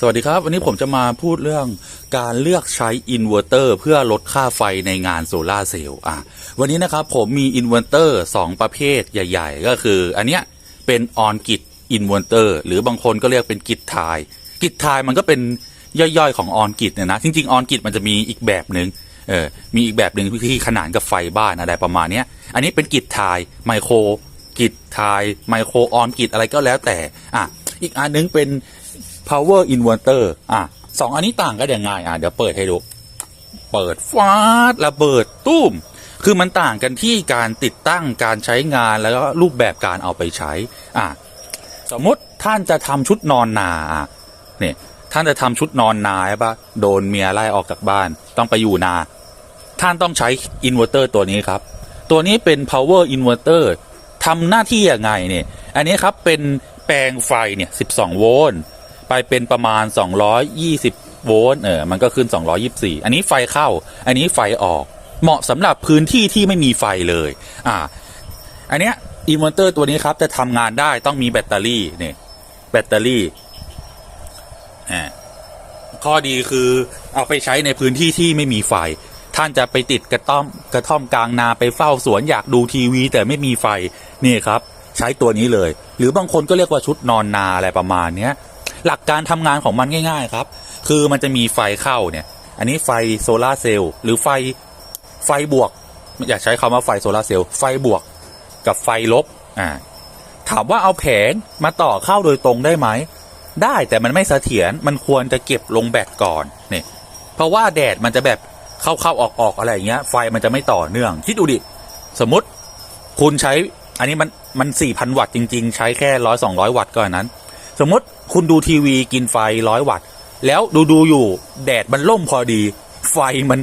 สวัสดีครับ วันนี้ผมจะมาพูดเรื่องการเลือกใช้อินเวอร์เตอร์เพื่อลดค่าไฟในงานโซลาเซลล์อะวันนี้นะครับผมมีอินเวอร์เตอร์สองประเภทใหญ่ ๆ ก็คือ อันเนี้ยเป็นออนกิ t อินเวอร์เตอร์หรือบางคนก็เรียกเป็นกิ t ทายกิ t ทายมันก็เป็นย่อยๆของออนกิเนี่ยนะจริงๆออนกิมันจะมีอีกแบบหนึ่งเออมีอีกแบบหนึ่งที่ขนานกับไฟบ้านอะไรประมาณเนี้ยอันนี้เป็นกิ t ทายไมโครกิทายไมโครออนกิอะไรก็แล้วแต่อะอีกอันนึงเป็น power inverter อะสองอันนี้ต่างกันยังไงอะเดี๋ยวเปิดให้ดู เปิดฟาดระเบิดตุ้ม คือมันต่างกันที่การติดตั้งการใช้งานแล้วก็รูปแบบการเอาไปใช้อะสมมติท่านจะทำชุดนอนนาอะเนี่ยท่านจะทำชุดนอนนาใช่ปะโดนเมียไล่ออกจากบ้าน ต้องไปอยู่นา ท่านต้องใช้อินเวอร์เตอร์ตัวนี้ครับ ตัวนี้เป็น power inverter ทำหน้าที่ยังไงเนี่ย อันนี้ครับเป็นแปลงไฟเนี่ย 12 โวลต์ ไปเป็นประมาณ 220 โวลต์เออมันก็ขึ้น 224 อันนี้ไฟเข้า อันนี้ไฟออก เหมาะสำหรับพื้นที่ที่ไม่มีไฟเลยอ่าอันเนี้ยอินเวอร์เตอร์ตัวนี้ครับจะทำงานได้ต้องมีแบตเตอรี่เนี่ยแบตเตอรี่อ่าข้อดีคือเอาไปใช้ในพื้นที่ที่ไม่มีไฟ ท่านจะไปติดกระต้อมกระท่อมกลางนาไปเฝ้าสวนอยากดูทีวี แต่ไม่มีไฟนี่ครับ ใช้ตัวนี้เลย หรือบางคนก็เรียกว่าชุดนอนนาอะไรประมาณเนี้ย หลักการทำงานของมันง่าย ๆ ครับ คือมันจะมีไฟเข้าเนี่ย อันนี้ไฟโซลาเซลล์หรือไฟไฟบวก อยากใช้คำว่าไฟโซลาเซลล์ไฟบวกกับไฟลบอ่าถามว่าเอาแผงมาต่อเข้าโดยตรงได้ไหม ได้แต่มันไม่เสถียรมันควรจะเก็บลงแบตก่อนเนี่ยเพราะว่าแดดมันจะแบบเข้าเข้าออกออกอะไรอย่างเงี้ย ไฟมันจะไม่ต่อเนื่อง คิดดูดิ สมมติคุณใช้อันนี้มันมันสี่พันวัตต์จริง ๆ ใช้แค่ร้อยสองร้อยวัตต์ก็อันนั้น สมมติ คุณดูทีวีกินไฟร้อยวัตต์ แล้วดูดูอยู่แดดมันล่มพอดี ไฟมัน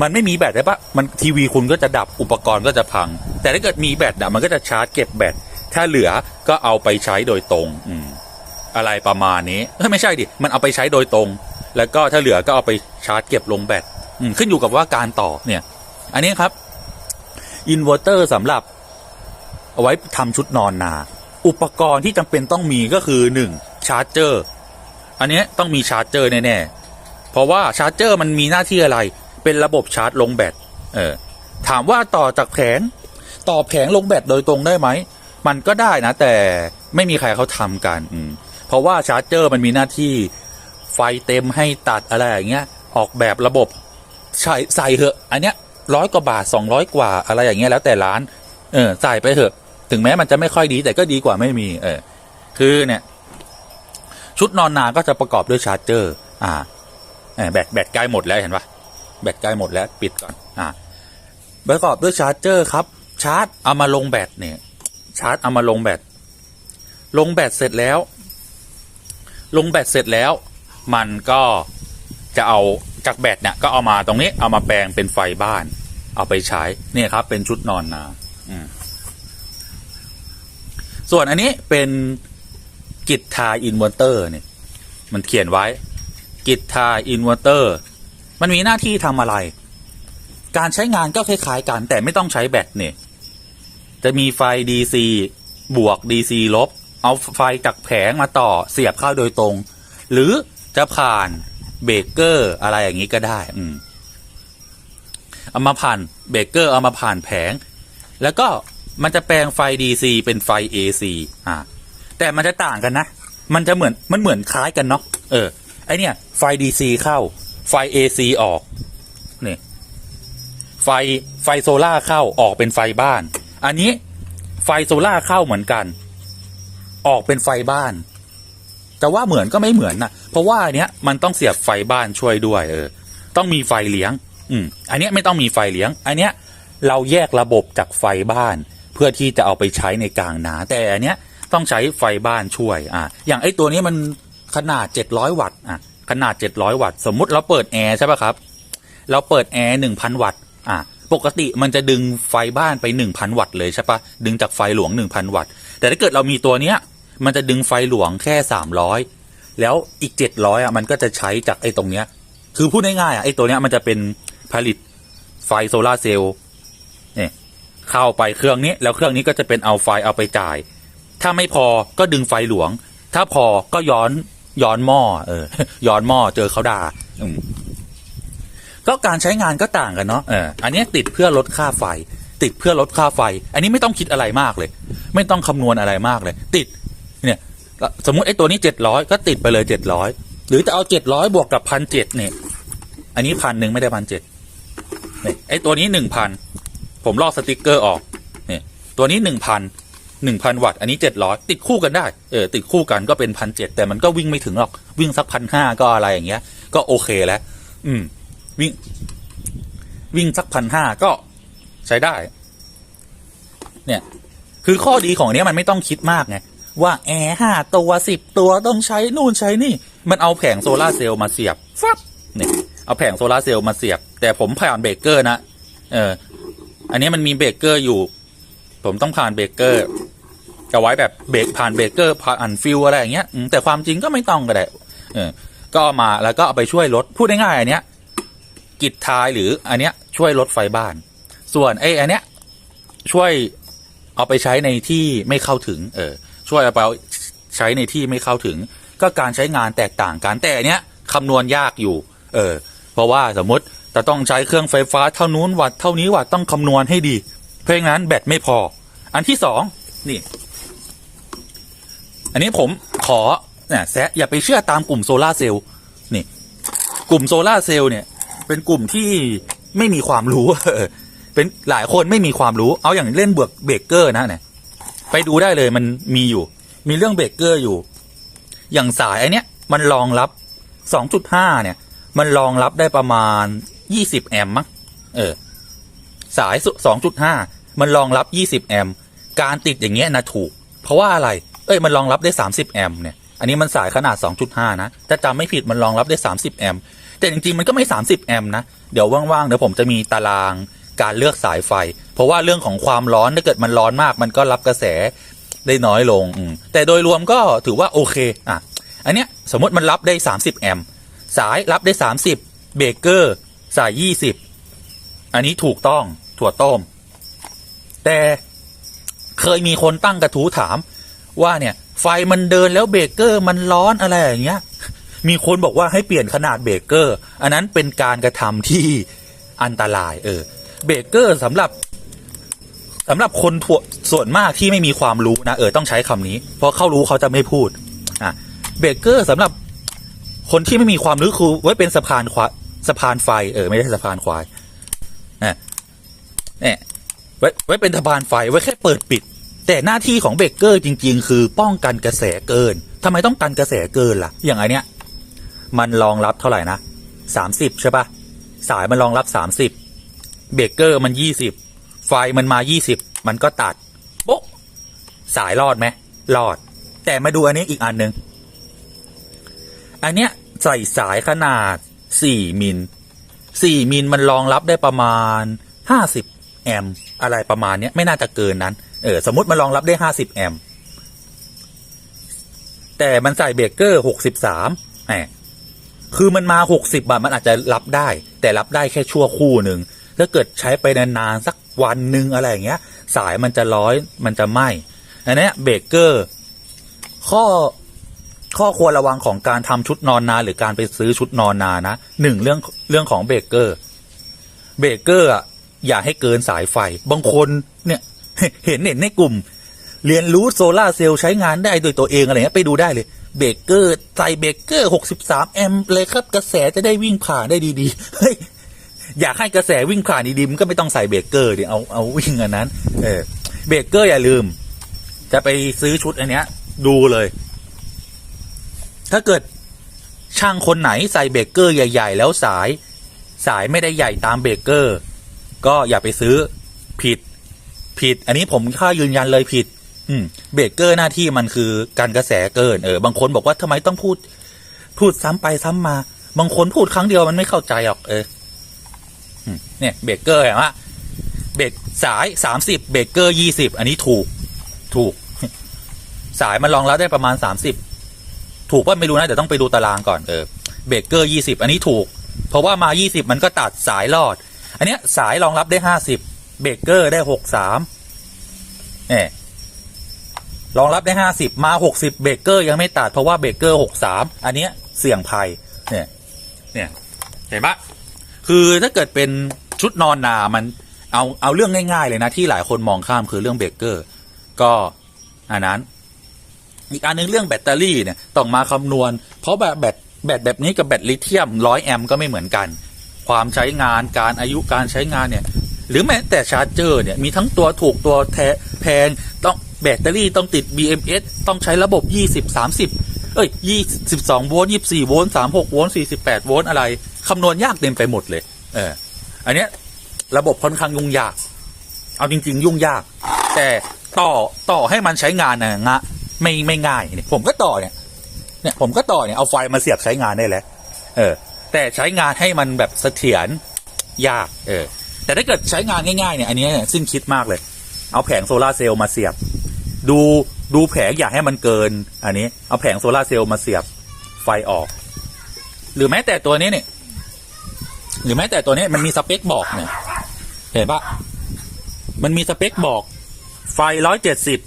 มันไม่มีแบตได้ปะมันทีวีคุณก็จะดับอุปกรณ์ก็จะพัง แต่ถ้าเกิดมีแบตอะมันก็จะชาร์จเก็บแบต ถ้าเหลือก็เอาไปใช้โดยตรง อืมอะไรประมาณนี้เอ้ยไม่ใช่ดิ มันเอาไปใช้โดยตรง แล้วก็ถ้าเหลือก็เอาไปชาร์จเก็บลงแบตอืมขึ้นอยู่กับว่าการต่อเนี่ย อันนี้ครับอินเวอร์เตอร์สำหรับเอาไว้ทำชุดนอนนา อุปกรณ์ที่จำเป็นต้องมีก็คือหนึ่ง ชาร์จเจอร์ อันนี้ต้องมีชาร์จเจอร์แน่ๆ เพราะว่าชาร์จเจอร์มันมีหน้าที่อะไร เป็นระบบชาร์จลงแบต เออ ถามว่าต่อจากแผง ต่อแผงลงแบตโดยตรงได้ไหม มันก็ได้นะ แต่ไม่มีใครเขาทำกันอืมเพราะว่าชาร์จเจอร์มันมีหน้าที่ไฟเต็มให้ตัดอะไรอย่างเงี้ย ออกแบบระบบใส่ใส่เหอะ อันเนี้ยร้อยกว่าบาทสองร้อยกว่าอะไรอย่างเงี้ยแล้วแต่ร้าน เออใส่ไปเถอะ ถึงแม้มันจะไม่ค่อยดีแต่ก็ดีกว่าไม่มี เออ คือเนี่ย ชุดนอนนาก็จะประกอบด้วยชาร์จเจอร์ อ่าแบตแบตใกล้หมดแล้วเห็นปะแบตใกล้หมดแล้วปิดก่อนอ่าประกอบด้วยชาร์จเจอร์ครับ ชาร์จเอามาลงแบตเนี่ย ชาร์จเอามาลงแบตลงแบตเสร็จแล้ว ลงแบตเสร็จแล้ว มันก็จะเอาจากแบตเนี่ยก็เอามาตรงนี้เอามาแปลงเป็นไฟบ้าน เอาไปใช้เนี่ยครับ เป็นชุดนอนนาอืมส่วนอันนี้เป็น กิจทาอินเวอร์เตอร์เนี่ยมันเขียนไว้ กิจทาอินเวอร์เตอร์มันมีหน้าที่ทำอะไร การใช้งานก็คล้ายๆกัน แต่ไม่ต้องใช้แบตเนี่ยจะมีไฟ DC บวก DC ลบ เอาไฟจากแผงมาต่อเสียบเข้าโดยตรง หรือจะผ่านเบเกอร์อะไรอย่างนี้ก็ได้ อืมเอามาผ่านเบเกอร์เอามาผ่านแผง แล้วก็มันจะแปลงไฟ DC เป็นไฟ AC อ่า แต่มันจะต่างกันนะ มันจะเหมือนมันเหมือนคล้ายกันเนาะเออไอเนี่ยไฟ DC เข้า ไฟ AC ออกนี่ไฟไฟโซล่าเข้าออกเป็นไฟบ้าน อันนี้ไฟโซล่าเข้าเหมือนกัน ออกเป็นไฟบ้าน แต่ว่าเหมือนก็ไม่เหมือนนะเพราะว่าอันเนี้ยมันต้องเสียบไฟบ้านช่วยด้วยเออ ต้องมีไฟเลี้ยง อืมอันเนี้ยไม่ต้องมีไฟเลี้ยง อันเนี้ยเราแยกระบบจากไฟบ้าน เพื่อที่จะเอาไปใช้ในกลางนาแต่อันเนี้ย ต้องใช้ไฟบ้านช่วยอ่าอย่างไอ้ตัวนี้มันขนาด 700 วัตต์อะขนาด 700 วัตต์ สมมุติเราเปิดแอร์ใช่ป่ะครับ เราเปิดแอร์1,000 วัตต์อะปกติมันจะดึงไฟบ้านไป 1,000 วัตต์เลยใช่ปะดึงจากไฟหลวง 1,000 วัตต์ แต่ถ้าเกิดเรามีตัวเนี้ย มันจะดึงไฟหลวงแค่ 300 แล้วอีก 700อะมันก็จะใช้จากไอ้ตรงเนี้ย คือพูดง่ายๆอะไอ้ตัวเนี้ยมันจะเป็นผลิตไฟโซลาเซลล์เนี่ยเข้าไปเครื่องนี้แล้วเครื่องนี้ก็จะเป็นเอาไฟเอาไปจ่าย ถ้าไม่พอก็ดึงไฟหลวง ถ้าพอก็ย้อนย้อนหม้อเออ ย้อนหม้อเจอเขาด่าอืมก็การใช้งานก็ต่างกันเนาะเอออันนี้ติดเพื่อลดค่าไฟ ติดเพื่อลดค่าไฟ อันนี้ไม่ต้องคิดอะไรมากเลย ไม่ต้องคำนวณอะไรมากเลย ติด เนี่ย สมมติไอ้ตัวนี้เจ็ดร้อยก็ติดไปเลยเจ็ดร้อยหรือจะเอาเจ็ดร้อยบวกกับพันเจ็ดเนี่ย อันนี้พันหนึ่งไม่ได้พันเจ็ดเนี่ยไอ้ตัวนี้หนึ่งพันผมลอกสติกเกอร์ออก เนี่ย ตัวนี้หนึ่งพัน หนึ่งพันวัตต์ อันนี้เจ็ดร้อยติดคู่กันได้ เออ ติดคู่กันก็เป็นพันเจ็ดแต่มันก็วิ่งไม่ถึงหรอก วิ่งสักพันห้าก็อะไรอย่างเงี้ย ก็โอเคแล้ว อืม วิ่ง วิ่งสักพันห้าก็ใช้ได้ เนี่ย คือข้อดีของเนี้ยมันไม่ต้องคิดมากไง ว่าแอร์ห้าตัวสิบตัวต้องใช้นู่นใช้นี่ มันเอาแผงโซลาร์เซลล์มาเสียบ ฟับ เนี่ย เอาแผงโซลาร์เซลล์มาเสียบ แต่ผมผ่านเบรกเกอร์นะ เออ อันนี้มันมีเบรกเกอร์อยู่ ผมต้องผ่านเบรกเกอร์จะไว้แบบเบรกผ่านเบรกเกอร์ผ่านฟิวอะไรอย่างเงี้ยแต่ความจริงก็ไม่ต้องก็ได้เออก็เอามาแล้วก็เอาไปช่วยลดพูดง่ายๆอันเนี้ยกิจท้ายหรืออันเนี้ยช่วยลดไฟบ้าน ส่วนไอ้อันเนี้ยช่วยเอาไปใช้ในที่ไม่เข้าถึง เออช่วยเอาไปใช้ในที่ไม่เข้าถึง ก็การใช้งานแตกต่างกันแต่อันเนี้ยคำนวณยากอยู่ เออ เพราะว่าสมมติจะต้องใช้เครื่องไฟฟ้าเท่านู้นวัตเท่านี้วัตต้องคำนวณให้ดี เพราะงั้นแบตไม่พอ อันที่สองนี่ อันนี้ผมขอเนี่ยแซะอย่าไปเชื่อตามกลุ่มโซลาเซลล์นี่ กลุ่มโซลาเซลล์เนี่ย เป็นกลุ่มที่ไม่มีความรู้เออเป็นหลายคนไม่มีความรู้ เอาอย่างเล่นเบือกเบรกเกอร์นะเนี่ยไปดูได้เลยมันมีอยู่ มีเรื่องเบรกเกอร์อยู่ อย่างสายไอเนี้ยมันรองรับ 2.5 เนี่ย มันรองรับได้ประมาณ 20 แอมป์มั้งเออ สาย 2.5 มันรองรับ 20 แอมป์การติดอย่างเงี้ยนะถูก เพราะว่าอะไร เอ้ยมันรองรับได้ 30 แอมป์เนี่ย อันนี้มันสายขนาด 2.5 นะถ้าจำไม่ผิดมันรองรับได้ 30 แอมป์แต่จริงๆมันก็ไม่ 30 แอมป์นะ เดี๋ยวว่างๆเดี๋ยวผมจะมีตารางการเลือกสายไฟ เพราะว่าเรื่องของความร้อนถ้าเกิดมันร้อนมากมันก็รับกระแสได้น้อยลง แต่โดยรวมก็ถือว่าโอเค อะ อันเนี้ยสมมติมันรับได้ 30 แอมป์ สายรับได้ 30 เบรกเกอร์ สาย 20 อันนี้ถูกต้อง ถั่วต้ม แต่เคยมีคนตั้งกระทู้ถาม ว่าเนี่ย ไฟมันเดินแล้วเบรกเกอร์มันร้อนอะไรอย่างเงี้ย มีคนบอกว่าให้เปลี่ยนขนาดเบรกเกอร์ อันนั้นเป็นการกระทำที่อันตราย เออ เบรกเกอร์สำหรับสำหรับคนทั่วส่วนมากที่ไม่มีความรู้นะเออต้องใช้คำนี้ เพราะเขารู้เขาจะไม่พูดอะเบรกเกอร์สำหรับคนที่ไม่มีความรู้คือไว้เป็นสะพานควาสะพานไฟ เออ ไม่ได้สะพานควายนี่ย เนี่ยไว้ไว้เป็นสะพานไฟไว้แค่เปิดปิด แต่หน้าที่ของเบรกเกอร์จริง ๆ คือป้องกันกระแสเกินทำไมต้องกันกระแสเกินล่ะ อย่างอันเนี้ยมันรองรับเท่าไหร่นะสามสิบใช่ปะสายมันรองรับสามสิบเบรกเกอร์มันยี่สิบไฟมันมายี่สิบมันก็ตัดโป๊ะสายรอดไหมรอด แต่มาดูอันนี้อีกอันหนึ่งอันเนี้ยใส่สายขนาดสี่มิลสี่มิลมันรองรับได้ประมาณห้าสิบ แอมอะไรประมาณเนี้ยไม่น่าจะเกินนั้น เออ สมมติมันรองรับได้ห้าสิบแอมแต่มันใส่เบรกเกอร์หกสิบสามแหมคือมันมาหกสิบบาทมันอาจจะรับได้ แต่รับได้แค่ชั่วคู่หนึ่งถ้าเกิดใช้ไปนานๆสักวันหนึ่งอะไรอย่างเงี้ย สายมันจะร้อยมันจะไหมอันนี้เบรกเกอร์ข้อข้อควรระวังของการทำชุดนอนนานหรือการไปซื้อชุดนอนนานนะหนึ่งเรื่องเรื่องของเบรกเกอร์เบรกเกอร์อะ อย่าให้เกินสายไฟ บางคนเนี่ยเห็นเห็นในกลุ่ม เรียนรู้โซลาเซลล์ใช้งานได้โดยตัวเองอะไรเงี้ยไปดูได้เลย เบรกเกอร์ใส่เบรกเกอร์ 63 แอมป์เลยครับ กระแสจะได้วิ่งผ่านได้ดีๆ เฮ้ย อยากให้กระแสวิ่งผ่านดีๆมันก็ไม่ต้องใส่เบรกเกอร์ดิเอาเอาวิ่งอันนั้น เออเบรกเกอร์อย่าลืม จะไปซื้อชุดอันเนี้ย ดูเลย ถ้าเกิดช่างคนไหนใส่เบรกเกอร์ใหญ่ ๆ แล้วสาย สายไม่ได้ใหญ่ตามเบรกเกอร์ ก็อย่าไปซื้อผิดผิด อันนี้ผมค่ายืนยันเลยผิด อืมเบรกเกอร์หน้าที่มันคือการกระแสเกิน เออ บางคนบอกว่าทำไมต้องพูด พูดซ้ำไปซ้ำมา บางคนพูดครั้งเดียวมันไม่เข้าใจหรอก เออเนี่ยเบรกเกอร์เห็นไหมเบรกสายสามสิบเบรกเกอร์ยี่สิบอันนี้ถูก ถูก สายมันรองรับได้ประมาณสามสิบถูกว่าไม่รู้นะเดี๋ยวต้องไปดูตารางก่อนเออเบรกเกอร์ยี่สิบอันนี้ถูก เพราะว่ามายี่สิบมันก็ตัดสายรอด อันเนี้ยสายรองรับได้ห้าสิบเบรกเกอร์ได้หกสามเนี่ยรองรับได้ห้าสิบมาหกสิบเบรกเกอร์ยังไม่ตัดเพราะว่าเบรกเกอร์หกสามอันเนี้ยเสี่ยงภัยเนี่ยเนี่ยเห็นปะคือถ้าเกิดเป็นชุดนอนนามันเอาเอาเรื่องง่าย ๆ เลยนะที่หลายคนมองข้ามคือเรื่องเบรกเกอร์ก็อันนั้น อีกอันหนึงเรื่องแบตเตอรี่เนี่ยต้องมาคำนวณ เพราะแบบแบตแบตแบบนี้กับแบตลิเธียมร้อยแอมก็ไม่เหมือนกัน ความใช้งานการอายุการใช้งานเนี่ยหรือแม้แต่ชาร์จเจอร์เนี่ยมีทั้งตัวถูกตัวแทแพงต้องแบตเตอรี่ต้องติด BMS ต้องใช้ระบบ 20 30 เอ้ย 22 โวลต์ 24 โวลต์ 36 โวลต์ 48 โวลต์อะไร คำนวณยากเต็มไปหมดเลย เออ อันเนี้ยระบบค่อนข้างยุ่งยาก เอาจริง ๆ ยุ่งยาก แต่ต่อต่อให้มันใช้งานนะงะไม่ไม่ง่ายเนี่ยผมก็ต่อเนี่ย เนี่ยผมก็ต่อเนี่ยเอาไฟมาเสียบใช้งานได้แล้ว เออ แต่ใช้งานให้มันแบบเสถียรยาก เออ แต่ถ้าเกิดใช้งานง่ายๆเนี่ยอันนี้สิ้นคิดมากเลย เอาแผงโซลาเซลล์มาเสียบ ดูดูแผงอย่าให้มันเกิน อันนี้ เอาแผงโซลาเซลล์มาเสียบไฟออก หรือแม้แต่ตัวนี้เนี่ยหรือแม้แต่ตัวนี้มันมีสเปคบอกเนี่ยเห็นปะมันมีสเปคบอก ไฟร้อยเจ็ดสิบ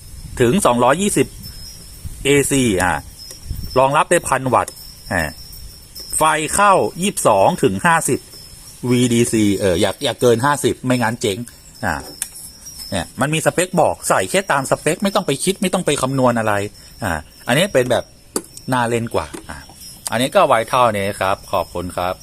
ถึงสองร้อยี่สิบ AC อะรองรับได้พันวัตต์อ่า ไฟเข้ายี่สิบสองถึงห้าสิบ VDC เอออยากอยากเกินห้าสิบไม่งั้นเจ๊งอ่าเนี่ยมันมีสเปคบอกใส่แค่ตามสเปค ไม่ต้องไปคิดไม่ต้องไปคำนวณอะไรอ่าอันนี้เป็นแบบน่าเล่นกว่าอ่าอันนี้ก็ไวเท่านี้ครับ ขอบคุณครับ